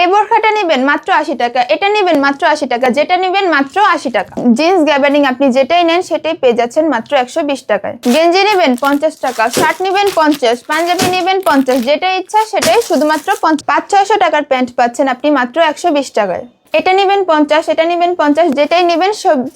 এই বোরখাটা নেবেন মাত্র আশি টাকা, এটা নেবেন মাত্র আশি টাকা, যেটা নেবেন মাত্র আশি টাকা। জিন্স গ্যাবারিং আপনি যেটাই নেন সেটাই পেয়ে যাচ্ছেন মাত্র একশো বিশ টাকায়। গেঞ্জি নেবেন পঞ্চাশ টাকা, শার্ট নেবেন পঞ্চাশ, পাঞ্জাবি নেবেন পঞ্চাশ যেটা ইচ্ছা সেটাই শুধুমাত্র পাঁচ ছয়শো টাকার প্যান্ট পাচ্ছেন আপনি মাত্র একশো বিশ টাকায়। এটা নেবেন পঞ্চাশ, এটা নেবেন পঞ্চাশ, যেটাই নেবেন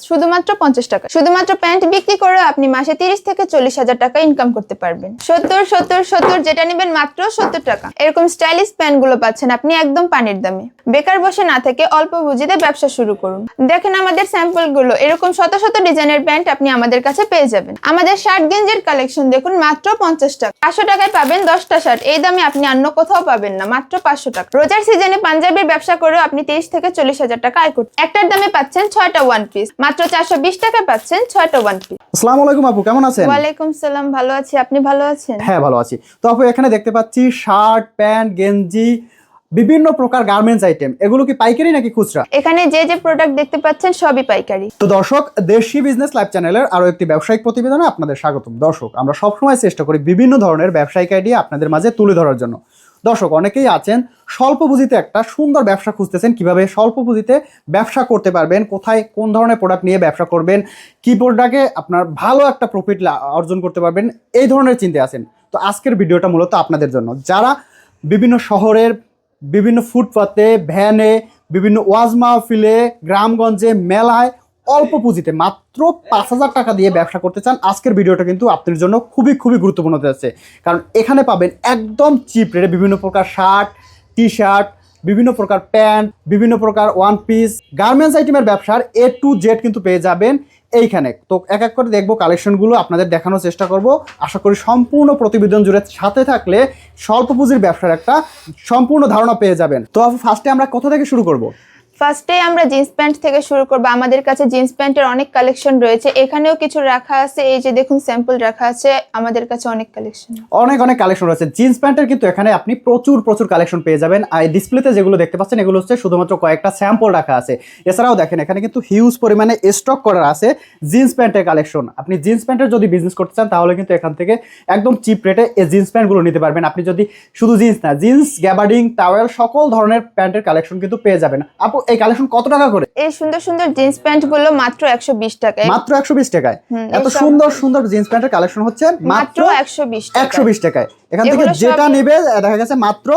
শুধুমাত্র পঞ্চাশ টাকা। শুধুমাত্র প্যান্ট বিক্রি করে আপনি মাসে তিরিশ থেকে চল্লিশ হাজার টাকা ইনকাম করতে পারবেন। সত্তর সত্তর সত্তর, যেটা নেবেন মাত্র সত্তর টাকা। এরকম স্টাইলিশ প্যান্টগুলো পাচ্ছেন আপনি একদম পানির দামে। বেকার বসে না থেকে অল্প পুঁজিতে ব্যবসা শুরু করুন। দেখেন আমাদের স্যাম্পলগুলো এরকম শত শত ডিজাইনের প্যান্ট আপনি আমাদের কাছে পেয়ে যাবেন। আমাদের শার্ট গেঞ্জের কালেকশন দেখুন মাত্র পঞ্চাশ টাকা। পাঁচশো টাকায় পাবেন দশটা শার্ট। এই দামে আপনি অন্য কোথাও পাবেন না, মাত্র পাঁচশো টাকা। রোজার সিজনে পাঞ্জাবির ব্যবসা করেও আপনি তিরিশ থেকে চল্লিশ হাজার টাকা আয় করতে একটার দামে পাচ্ছেন ছয়টা ওয়ান পিস মাত্র চারশো বিশ টাকায় পাচ্ছেন ছয়টা ওয়ান পিস আসসালামু আলাইকুম আপু কেমন আছেন? ওয়ালাইকুম সালাম ভালো আছি। আপনি ভালো আছেন? হ্যাঁ ভালো আছি। তো আপু এখানে দেখতে পাচ্ছি শার্ট প্যান্ট গেঞ্জি বিভিন্ন প্রকার গার্মেন্টস আইটেম এগুলো কি পাইকারি নাকি খুচরা? এখানে যে যে প্রোডাক্ট দেখতে পাচ্ছেন সবই পাইকারি। তো দর্শক দেশি বিজনেস লাইভ চ্যানেলের আরও একটি ব্যবসায়িক প্রতিবেদনে আপনাদের স্বাগতম। দর্শক আমরা সবসময় চেষ্টা করি বিভিন্ন ধরনের ব্যবসায়িক আইডিয়া আপনাদের মাঝে তুলে ধরার জন্য। দর্শক, অনেকেই আছেন স্বল্প পুঁজিতে একটা সুন্দর ব্যবসা খুঁজতেছেন কীভাবে স্বল্প পুঁজিতে ব্যবসা করতে পারবেন, কোথায় কোন ধরনের প্রোডাক্ট নিয়ে ব্যবসা করবেন কি প্রোডাক্টে আপনার ভালো একটা প্রফিট অর্জন করতে পারবেন, এই ধরনের চিন্তা আছেন। তো আজকের ভিডিওটা মূলত আপনাদের জন্য। যারা বিভিন্ন শহরের, বিভিন্ন ফুটপাতে ভ্যানে বিভিন্ন ওয়াজ মাহফিলে, গ্রামগঞ্জে, মেলায় অল্প পুঁজিতে মাত্র পাঁচ হাজার টাকা দিয়ে ব্যবসা করতে চান, আজকের ভিডিওটা কিন্তু আপনার জন্য খুবই খুবই গুরুত্বপূর্ণ হতে যাচ্ছে। কারণ এখানে পাবেন একদম চিপ রেটে বিভিন্ন প্রকার শার্ট টি শার্ট বিভিন্ন প্রকার প্যান্ট, বিভিন্ন প্রকার ওয়ান পিস গার্মেন্টস আইটেমের ব্যবসার এ টু জেড কিন্তু পেয়ে যাবেন এইখানে। তো এক এক করে দেখব কালেকশনগুলো আপনাদের দেখানোর চেষ্টা করব। আশা করি সম্পূর্ণ প্রতিবেদন জুড়ে সাথে থাকলে স্বল্প পুঁজির ব্যবসার একটা সম্পূর্ণ ধারণা পেয়ে যাবেন। তো ফার্স্টে আমরা কোথা থেকে শুরু করব? ফার্স্টে আমরা জিন্স প্যান্ট থেকে শুরু করব। আমাদের কাছে জিন্স প্যান্টের অনেক কালেকশন রয়েছে। এখানেও কিছু রাখা আছে। এই যে দেখুন স্যাম্পল রাখা আছে। আমাদের কাছে অনেক কালেকশন অনেক অনেক কালেকশন রয়েছে। জিন্স প্যান্টের কিন্তু এখানে আপনি প্রচুর প্রচুর কালেকশন পেয়ে যাবেন। আর ডিসপ্লেতে যেগুলো দেখতে পাচ্ছেন, এগুলো হচ্ছে শুধুমাত্র কয়েকটা স্যাম্পল রাখা আছে। এছাড়াও দেখেন, এখানে কিন্তু হিউজ পরিমাণে স্টক করা আছে জিন্স প্যান্টের কালেকশন আপনি জিন্স প্যান্টের যদি বিজনেস করতে চান, তাহলে কিন্তু এখান থেকে একদম চিপ রেটে এই জিন্স প্যান্টগুলো নিতে পারবেন। আপনি যদি শুধু জিন্স না জিন্স গ্যাবার্ডিং টাওয়েল সকল ধরনের প্যান্টের কালেকশন কিন্তু পেয়ে যাবেন। আপু এই কালেকশন কত টাকা করে? এই সুন্দর সুন্দর জিন্স প্যান্টগুলো মাত্র একশো বিশ টাকায়। মাত্র একশো বিশ টাকায়। এত সুন্দর সুন্দর জিন্স প্যান্টের কালেকশন হচ্ছে মাত্র একশো বিশ একশো বিশ টাকায়। এখান থেকে যেটা নেবে দেখা গেছে মাত্র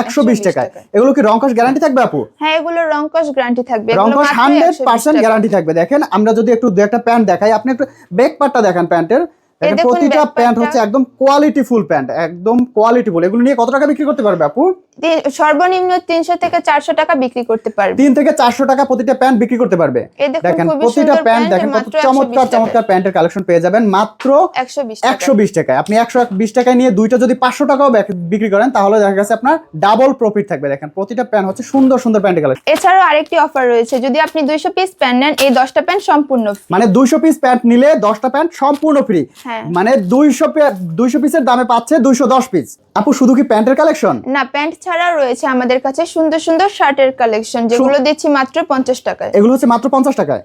একশো বিশ 120 টাকায়। এগুলো কি রংকশ গ্যারান্টি থাকবে আপু? হ্যাঁ এগুলো রংকশ গ্যারান্টি থাকবে। রংকশ মাত্র হান্ড্রেড পার্সেন্ট গ্যারান্টি থাকবে। দেখেন আমরা যদি একটু দু একটা প্যান্ট দেখাই আপনি একটু বেক পার্টটা দেখান প্যান্টের প্রতিটা প্যান্ট হচ্ছে। একদম কোয়ালিটি ফুল প্যান্ট একদম কোয়ালিটি ফুল এগুলো নিয়ে কত টাকা বিক্রি করতে পারবে আপু? সর্বনিম্ন তিনশো থেকে চারশো টাকা বিক্রি করতে পারবে। তিন থেকে চারশো টাকা প্রতিটা প্যান্ট বিক্রি করতে পারবে। দেখেন প্রতিটা প্যান্ট দেখেন কত চমৎকার চমৎকার প্যান্টের কালেকশন পেয়ে যাবেন মাত্র একশো বিশ টাকায়। আপনি একশো বিশ টাকায় নিয়ে দুইটা যদি পাঁচশো টাকাও বিক্রি করেন তাহলে দেখা গেছে আপনার ডাবল প্রফিট থাকবে। দেখেন প্রতিটা প্যান্ট হচ্ছে সুন্দর সুন্দর প্যান্টের কালেকশন। এছাড়াও আরেকটি অফার রয়েছে। যদি আপনি দুইশো পিস প্যান্ট নেন এই দশটা প্যান্ট সম্পূর্ণ মানে দুইশো পিস প্যান্ট নিলে দশটা প্যান্ট সম্পূর্ণ ফ্রি। মানে দুইশো দুইশো পিসের দামে পাচ্ছে দুইশো দশ পিস আপু শুধু কি প্যান্টের কালেকশন না প্যান্ট ছাড়া রয়েছে আমাদের কাছে সুন্দর সুন্দর শার্টের কালেকশন যেগুলো দিচ্ছি মাত্র পঞ্চাশ টাকায়। এগুলো হচ্ছে মাত্র পঞ্চাশ টাকায়?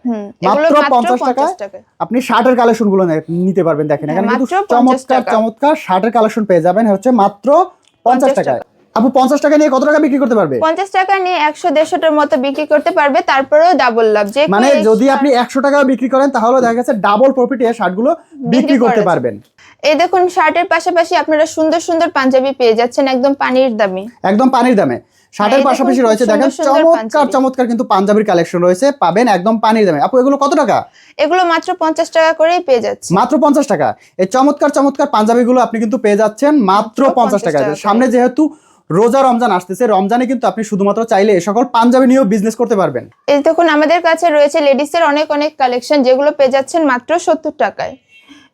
মাত্র পঞ্চাশ 50 টাকায়। আপনি শার্টের কালেকশনগুলো নিতে পারবেন দেখেন হ্যাঁ, এখানে কিন্তু মাত্র 50 চমৎকার। চমৎকার শার্টের কালেকশন পেয়ে যাবেন হচ্ছে মাত্র পঞ্চাশ 50 টাকায়। আপু পঞ্চাশ টাকা নিয়ে কত টাকা বিক্রি করতে পারবে? পঞ্চাশ টাকা নিয়ে একশো দেড়শোটার মতো বিক্রি করতে পারবে তারপরেও ডাবল লাভ যে মানে যদি আপনি একশো টাকা বিক্রি করেন তাহলে দেখা গেছে ডাবল প্রফিটে শার্টগুলো বিক্রি করতে পারবেন। এই দেখুন শার্টের পাশাপাশি আপনারা সুন্দর সুন্দর পাঞ্জাবি পেয়ে যাচ্ছেন একদম পানির দামে। একদম পানির দামে। শার্টের পাশাপাশি রয়েছে দেখেন চমৎকার চমৎকার কিন্তু পাঞ্জাবির কালেকশন রয়েছে পাবেন একদম পানির দামে। আপু এগুলো কত টাকা? এগুলো মাত্র পঞ্চাশ টাকা করেই পেয়ে যাচ্ছে। মাত্র পঞ্চাশ টাকা। এই চমৎকার চমৎকার পাঞ্জাবিগুলো আপনি কিন্তু পেয়ে যাচ্ছেন মাত্র পঞ্চাশ টাকা সামনে যেহেতু রোজা রমজান আসতেছে, রমজানে কিন্তু আপনি শুধুমাত্র চাইলে সকল পাঞ্জাবি নিয়েও বিজনেস করতে পারবেন। এই দেখুন, আমাদের কাছে রয়েছে লেডিসের অনেক অনেক কালেকশন যেগুলো পেয়ে যাচ্ছেন মাত্র সত্তর টাকায়।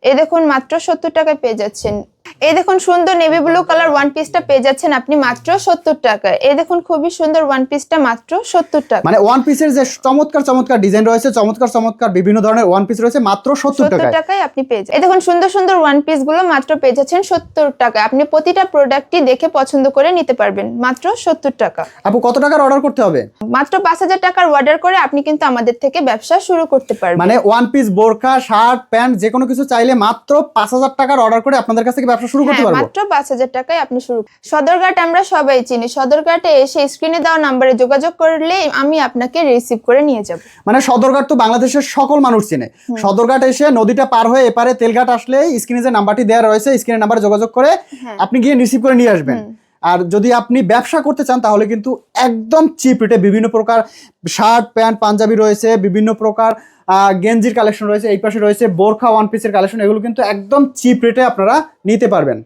এই দেখুন, মাত্র সত্তর টাকায় পেয়ে যাচ্ছেন। এই দেখুন সুন্দর নেভি ব্লু কালার ওয়ান পিসটা পেয়ে যাচ্ছেন আপনি মাত্র সত্তর টাকায়। এই দেখুন খুবই সুন্দর ওয়ান পিসটা মাত্র সত্তর টাকা মানে ওয়ান পিসের যে চমৎকার চমৎকার ডিজাইন রয়েছে চমৎকার চমৎকার বিভিন্ন ধরনের ওয়ান পিস রয়েছে মাত্র সত্তর টাকায়। আপনি পেয়ে যাবেন এই দেখুন সুন্দর সুন্দর ওয়ান পিসগুলো মাত্র পেয়ে যাচ্ছেন সত্তর টাকায়। আপনি প্রতিটা প্রোডাক্টই দেখে পছন্দ করে নিতে পারবেন মাত্র সত্তর টাকা। আপু কত টাকার অর্ডার করতে হবে? মাত্র পাঁচ হাজার টাকার অর্ডার করে আপনি কিন্তু আমাদের থেকে ব্যবসা শুরু করতে পারবেন। মানে ওয়ান পিস বোরখা শার্ট প্যান্ট যে কোনো কিছু চাইলে মাত্র পাঁচ হাজার টাকার অর্ডার করে আপনাদের কাছ থেকে ব্যবসা শুরু করতে হ্যাঁ, পারব। মাত্র পাঁচ হাজার টাকায় আপনি শুরু সদরঘাট আমরা সবাই চিনি। সদরঘাটে এসে স্ক্রিনে দেওয়া নাম্বারে যোগাযোগ করলে আমি আপনাকে রিসিভ করে নিয়ে যাব। মানে সদরঘাট তো বাংলাদেশের সকল মানুষ চিনে। সদরঘাট এসে নদীটা পার হয়ে এপারে তেলঘাট আসলে স্ক্রিনে যে নাম্বারটি দেওয়া রয়েছে স্ক্রিনের নাম্বারে যোগাযোগ করে হ্যাঁ। আপনি গিয়ে রিসিভ করে নিয়ে আসবেন। আর যদি আপনি ব্যবসা করতে চান তাহলে কিন্তু একদম চিপ রেটে বিভিন্ন প্রকার শার্ট প্যান্ট পাঞ্জাবি রয়েছে বিভিন্ন প্রকার গেঞ্জির কালেকশন রয়েছে এই পাশে রয়েছে বোরখা ওয়ান পিসের কালেকশন এগুলো কিন্তু একদম চিপ রেটে আপনারা নিতে পারবেন।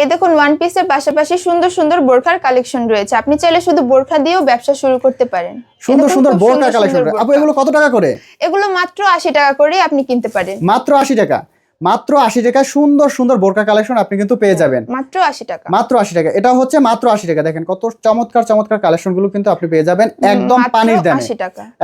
এই দেখুন ওয়ান পিসের পাশাপাশি সুন্দর সুন্দর বোরখার কালেকশন রয়েছে। আপনি চাইলে শুধু বোরখা দিয়েও ব্যবসা শুরু করতে পারেন। সুন্দর সুন্দর বোরখা। কালেকশন আপু এগুলো কত টাকা করে? এগুলো মাত্র আশি টাকা করে আপনি কিনতে পারেন। মাত্র আশি টাকা। মাত্র আশি টাকা সুন্দর সুন্দর বোরকা কালেকশন আপনি কিন্তু পেয়ে যাবেন। মাত্র আশি টাকা। মাত্র আশি টাকা। এটা হচ্ছে মাত্র আশি টাকা। দেখেন কত চমৎকার চমৎকার কালেকশনগুলো কিন্তু আপনি পেয়ে যাবেন একদম পানির দামে।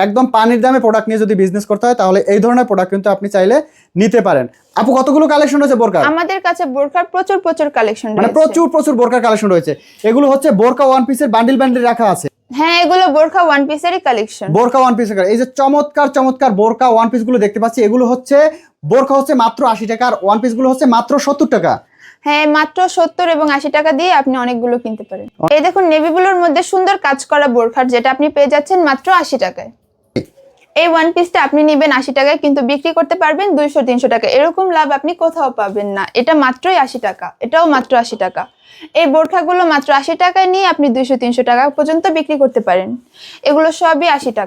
একদম পানির দামে প্রোডাক্ট নিয়ে যদি বিজনেস করতে হয় তাহলে এই ধরনের প্রোডাক্ট কিন্তু আপনি চাইলে নিতে পারেন। আপু কতগুলো কালেকশন রয়েছে বোরকা আমাদের কাছে বোরখার প্রচুর প্রচুর কালেকশন মানে প্রচুর প্রচুর বোরকার কালেকশন রয়েছে। এগুলো হচ্ছে বোরকা ওয়ান পিসের বান্ডিল বান্ডিল রাখা আছে। হ্যাঁ এগুলো বোরখা ওয়ান পিসেরই কালেকশন বোরকা ওয়ান পিস এই যে চমৎকার চমৎকার বোরকা ওয়ান পিসগুলো দেখতে পাচ্ছি এগুলো হচ্ছে বোরকা হচ্ছে মাত্র আশি টাকা আর ওয়ান পিসগুলো হচ্ছে মাত্র সত্তর টাকা। হ্যাঁ মাত্র সত্তর এবং আশি টাকা দিয়ে আপনি অনেকগুলো কিনতে পারেন। এই দেখুন নেভি ব্লুর মধ্যে সুন্দর কাজ করা বোরখার যেটা আপনি পেয়ে যাচ্ছেন মাত্র আশি টাকায়। এই ওয়ান পিসটা আপনি নেবেন আশি টাকায়, কিন্তু বিক্রি করতে পারবেন দুইশো, তিনশো টাকা। এরকম লাভ আপনি কোথাও পাবেন না। এটা মাত্রই আশি টাকা। এটাও মাত্র আশি টাকা। এই বোরখাগুলো মাত্র আশি টাকায় নিয়ে আপনি দুইশো, তিনশো টাকা পর্যন্ত বিক্রি করতে পারেন। এগুলো সবই আশি টাকা।